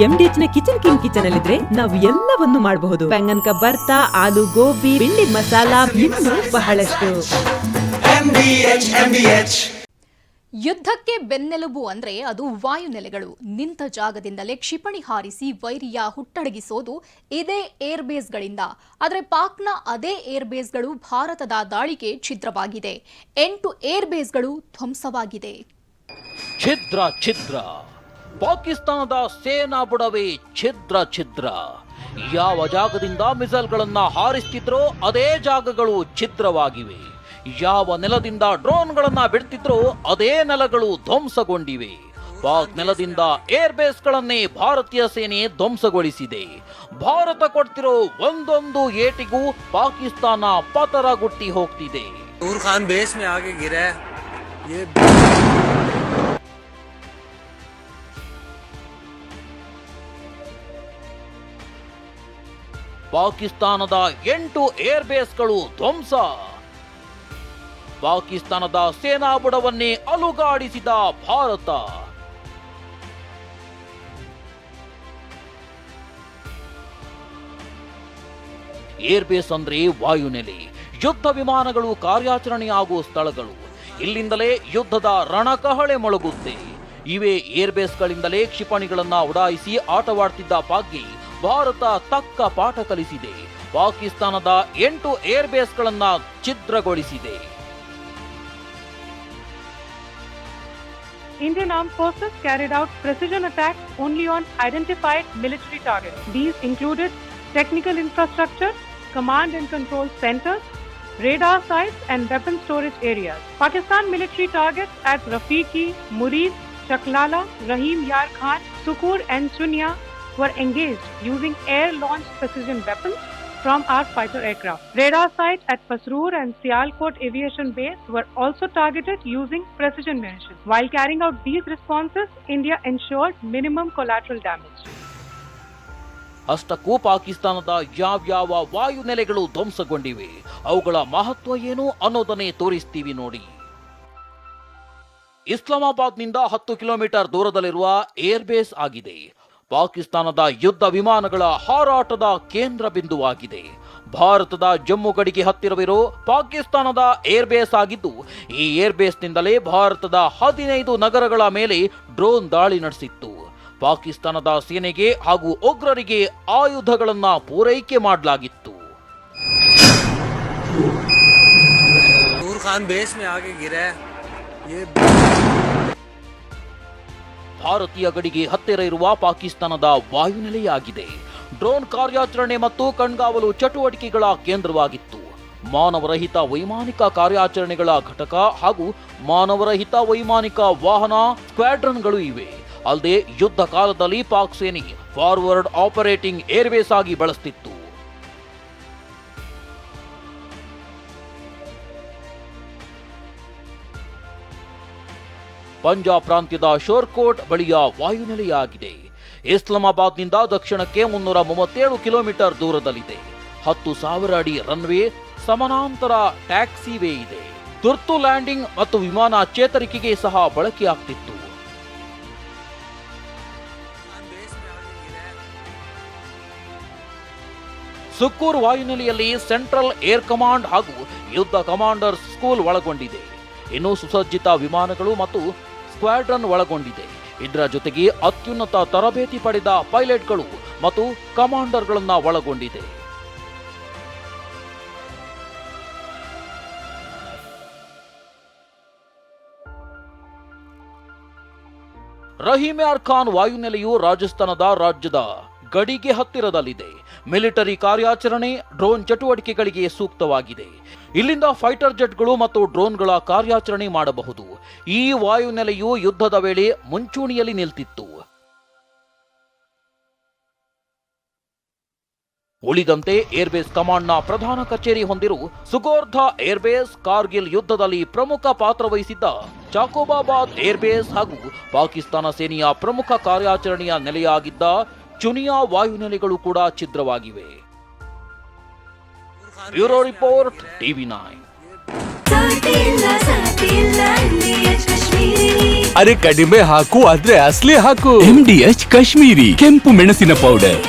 ಎಂಡಿಎಚ್ನ Kitchen King kitchen ಅಲ್ಲಿದ್ರೆ ನಾವು ಎಲ್ಲವನ್ನು ಮಾಡಬಹುದು. ಬೆಂಗನ್ ಬರ್ತಾ ಆಲೂ ಗೋಬಿ ಬಿಂಡಿ ಮಸಾಲಾ ಇನ್ನು ಬಹಳಷ್ಟು. ಯುದ್ಧಕ್ಕೆ ಬೆನ್ನೆಲುಬು ಅಂದ್ರೆ ಅದು ವಾಯುನೆಲೆಗಳು ನಿಂತ ಜಾಗದಿಂದಲೇ ಕ್ಷಿಪಣಿ ಹಾರಿಸಿ ವೈರಿಯ ಹುಟ್ಟಡಗಿಸೋದು ಇದೇ ಏರ್ಬೇಸ್ಗಳಿಂದ ಆದರೆ ಪಾಕ್ನ ಅದೇ ಏರ್ಬೇಸ್ಗಳು ಭಾರತದ ದಾಳಿಗೆ ಛಿದ್ರವಾಗಿದೆ. ಎಂಟು ಏರ್ಬೇಸ್ಗಳು ಧ್ವಂಸವಾಗಿದೆ. ಛಿದ್ರ ಛಿದ್ರ. ಪಾಕಿಸ್ತಾನದ ಸೇನಾ ಬುಡವೆ ಛಿದ್ರ ಛಿದ್ರ. ಯಾವ ಜಾಗದಿಂದ ಮಿಸೈಲ್ಗಳನ್ನು ಹಾರಿಸ್ತಿದ್ರೋ ಅದೇ ಜಾಗಗಳು ಛಿದ್ರವಾಗಿವೆ. ಯಾವ ನೆಲದಿಂದ ಡ್ರೋನ್ಗಳನ್ನು ಬಿಡ್ತಿದ್ರೋ ಅದೇ ನೆಲಗಳು ಧ್ವಂಸಗೊಂಡಿವೆ. ಪಾಕ್ ನೆಲದಿಂದ ಏರ್ ಬೇಸ್ಗಳನ್ನೇ ಭಾರತೀಯ ಸೇನೆ ಧ್ವಂಸಗೊಳಿಸಿದೆ. ಭಾರತ ಕೊಡ್ತಿರೋ ಒಂದೊಂದು ಏಟಿಗೂ ಪಾಕಿಸ್ತಾನ ಪತರಗುಟ್ಟಿ ಹೋಗ್ತಿದೆ. ಖಾನ್ ಬೇಸ್ ಮೇ ಪಾಕಿಸ್ತಾನದ ಎಂಟು ಏರ್ ಬೇಸ್ಗಳು ಧ್ವಂಸ. ಪಾಕಿಸ್ತಾನದ ಸೇನಾ ಬುಡವನ್ನೇ ಅಲುಗಾಡಿಸಿದ ಭಾರತ. ಏರ್ ಬೇಸ್ ಅಂದ್ರೆ ವಾಯುನೆಲೆ, ಯುದ್ಧ ವಿಮಾನಗಳು ಕಾರ್ಯಾಚರಣೆಯಾಗುವ ಸ್ಥಳಗಳು. ಇಲ್ಲಿಂದಲೇ ಯುದ್ಧದ ರಣಕಹಳೆ ಮೊಳಗುತ್ತೆ. ಇವೇ ಏರ್ ಬೇಸ್ಗಳಿಂದಲೇ ಕ್ಷಿಪಣಿಗಳನ್ನು ಉಡಾಯಿಸಿ ಆಟವಾಡ್ತಿದ್ದ ಪಾಕ್ಗೆ ಭಾರತ ತಕ್ಕ ಪಾಠ ಕಲಿಸಿದೆ ಪಾಕಿಸ್ತಾನದ ಎಂಟು ಏರ್ ಬೇಸ್ಗಳನ್ನ ಛಿದ್ರಗೊಳಿಸಿದೆ Indian Armed Forces carried out precision attacks only on identified military targets. These included technical infrastructure, command and control centers, radar sites, and weapon storage areas. Pakistan military targets at Rafiqi, Murid, Chaklala, Rahim Yar Khan, Sukur, and Chunya were engaged using air-launched precision weapons from our fighter aircraft. Radar sites at Pasroor and Sialkot Aviation Base were also targeted using precision munitions. While carrying out these responses, India ensured minimum collateral damage. ಅಷ್ಟಕ್ಕೂ ಪಾಕಿಸ್ತಾನದ ಯಾವ್ಯಾವ ವಾಯುನೆಲೆಗಳು ಧ್ವಂಸಗೊಂಡಿವೆ ಅವುಗಳ ಮಹತ್ವ ಏನು ಅನ್ನೋದನ್ನೇ ತೋರಿಸ್ತೀವಿ ನೋಡಿ ಇಸ್ಲಾಮಾಬಾದ್ನಿಂದ ಹತ್ತು kilometre ದೂರದಲ್ಲಿರುವ ಏರ್ಬೇಸ್ ಆಗಿದೆ ಪಾಕಿಸ್ತಾನದ ಯುದ್ಧ ವಿಮಾನಗಳ ಹಾರಾಟದ ಕೇಂದ್ರ ಬಿಂದುವಾಗಿದೆ. ಭಾರತದ ಜಮ್ಮು ಗಡಿಗೆ ಹತ್ತಿರವಿರೋ ಪಾಕಿಸ್ತಾನದ ಏರ್ಬೇಸ್ ಆಗಿದ್ದು, ಈ ಏರ್ಬೇಸ್ನಿಂದಲೇ ಭಾರತದ ಹದಿನೈದು ನಗರಗಳ ಮೇಲೆ ಡ್ರೋನ್ ದಾಳಿ ನಡೆಸಿತ್ತು. ಪಾಕಿಸ್ತಾನದ ಸೇನೆಗೆ ಹಾಗೂ ಉಗ್ರರಿಗೆ ಆಯುಧಗಳನ್ನು ಪೂರೈಕೆ ಮಾಡಲಾಗಿತ್ತು. ಖಾನ್ ಬೇಸ್ ಮೇ ಆಗೆ ಭಾರತೀಯ ಗಡಿಗೆ ಹತ್ತಿರ ಇರುವ ಪಾಕಿಸ್ತಾನದ ವಾಯುನೆಲೆಯಾಗಿದೆ. ಡ್ರೋನ್ ಕಾರ್ಯಾಚರಣೆ ಮತ್ತು ಕಣ್ಗಾವಲು ಚಟುವಟಿಕೆಗಳ ಕೇಂದ್ರವಾಗಿತ್ತು. ಮಾನವರಹಿತ ವೈಮಾನಿಕ ಕಾರ್ಯಾಚರಣೆಗಳ ಘಟಕ ಹಾಗೂ ಮಾನವರಹಿತ ವೈಮಾನಿಕ ವಾಹನ ಸ್ಕ್ವಾಡ್ರನ್ಗಳು ಇವೆ. ಅಲ್ಲದೆ ಯುದ್ಧ ಕಾಲದಲ್ಲಿ ಪಾಕ್ ಸೇನೆ ಫಾರ್ವರ್ಡ್ ಆಪರೇಟಿಂಗ್ ಏರ್ವೇಸ್ ಆಗಿ ಬಳಸ್ತಿತ್ತು. ಪಂಜಾಬ್ ಪ್ರಾಂತ್ಯದ ಶೋರ್ಕೋಟ್ ಬಳಿಯ ವಾಯುನೆಲೆಯಾಗಿದೆ. ಇಸ್ಲಾಮಾಬಾದ್ನಿಂದ ದಕ್ಷಿಣಕ್ಕೆ ಮುನ್ನೂರ ಮೂವತ್ತೇಳು ಕಿಲೋಮೀಟರ್ ದೂರದಲ್ಲಿದೆ. ಹತ್ತು ಸಾವಿರ ಅಡಿ ರನ್ವೇ ಸಮಾನಾಂತರ ಟ್ಯಾಕ್ಸಿ ವೇ ಇದೆ. ತುರ್ತು ಲ್ಯಾಂಡಿಂಗ್ ಮತ್ತು ವಿಮಾನ ಚೇತರಿಕೆಗೆ ಸಹ ಬಳಕೆಯಾಗ್ತಿತ್ತು. ಸುಕ್ಕೂರ್ ವಾಯುನೆಲೆಯಲ್ಲಿ ಸೆಂಟ್ರಲ್ ಏರ್ ಕಮಾಂಡ್ ಹಾಗೂ ಯುದ್ಧ ಕಮಾಂಡರ್ ಸ್ಕೂಲ್ ಒಳಗೊಂಡಿದೆ. ಇನ್ನು ಸುಸಜ್ಜಿತ ವಿಮಾನಗಳು ಮತ್ತು ಸ್ಕ್ವಾಡ್ರನ್ ಒಳಗೊಂಡಿದೆ. ಇದರ ಜೊತೆಗೆ ಅತ್ಯುನ್ನತ ತರಬೇತಿ ಪಡೆದ ಪೈಲಟ್ಗಳು ಮತ್ತು ಕಮಾಂಡರ್ಗಳನ್ನ ಒಳಗೊಂಡಿದೆ. ರಹೀಮ್ಯಾರ್ ಖಾನ್ ವಾಯುನೆಲೆಯು ರಾಜಸ್ಥಾನದ ರಾಜ್ಯದ ಗಡಿಗೆ ಹತ್ತಿರದಲ್ಲಿದೆ. ಮಿಲಿಟರಿ ಕಾರ್ಯಾಚರಣೆ, ಡ್ರೋನ್ ಚಟುವಟಿಕೆಗಳಿಗೆ ಸೂಕ್ತವಾಗಿದೆ. ಇಲ್ಲಿಂದ ಫೈಟರ್ ಜೆಟ್ಗಳು ಮತ್ತು ಡ್ರೋನ್ಗಳ ಕಾರ್ಯಾಚರಣೆ ಮಾಡಬಹುದು. ಈ ವಾಯುನೆಲೆಯು ಯುದ್ಧದ ವೇಳೆ ಮುಂಚೂಣಿಯಲ್ಲಿ ನಿಲ್ತಿತ್ತು. ಉಳಿದಂತೆ ಏರ್ಬೇಸ್ ಕಮಾಂಡ್ನ ಪ್ರಧಾನ ಕಚೇರಿ ಹೊಂದಿರುವ ಸುಗೋರ್ಧ ಏರ್ಬೇಸ್ ಕಾರ್ಗಿಲ್ ಯುದ್ಧದಲ್ಲಿ ಪ್ರಮುಖ ಪಾತ್ರ ವಹಿಸಿದ್ದ ಚಾಕೋಬಾಬಾದ್ ಏರ್ಬೇಸ್ ಹಾಗೂ ಪಾಕಿಸ್ತಾನ ಸೇನೆಯ ಪ್ರಮುಖ ಕಾರ್ಯಾಚರಣೆಯ ನೆಲೆಯಾಗಿದ್ದ ಚುನಿಯಾ ವಾಯುನೆಲೆಗಳು ಕೂಡ ಛಿದ್ರವಾಗಿವೆ. Bureau report TV nine. ಅರೆ ಕಡಿಮೆ ಹಾಕು ಆದ್ರೆ ಅಸ್ಲಿ ಹಾಕು. ಎಂ ಡಿ ಎಚ್ ಕಾಶ್ಮೀರಿ ಕೆಂಪು ಮೆಣಸಿನ ಪೌಡರ್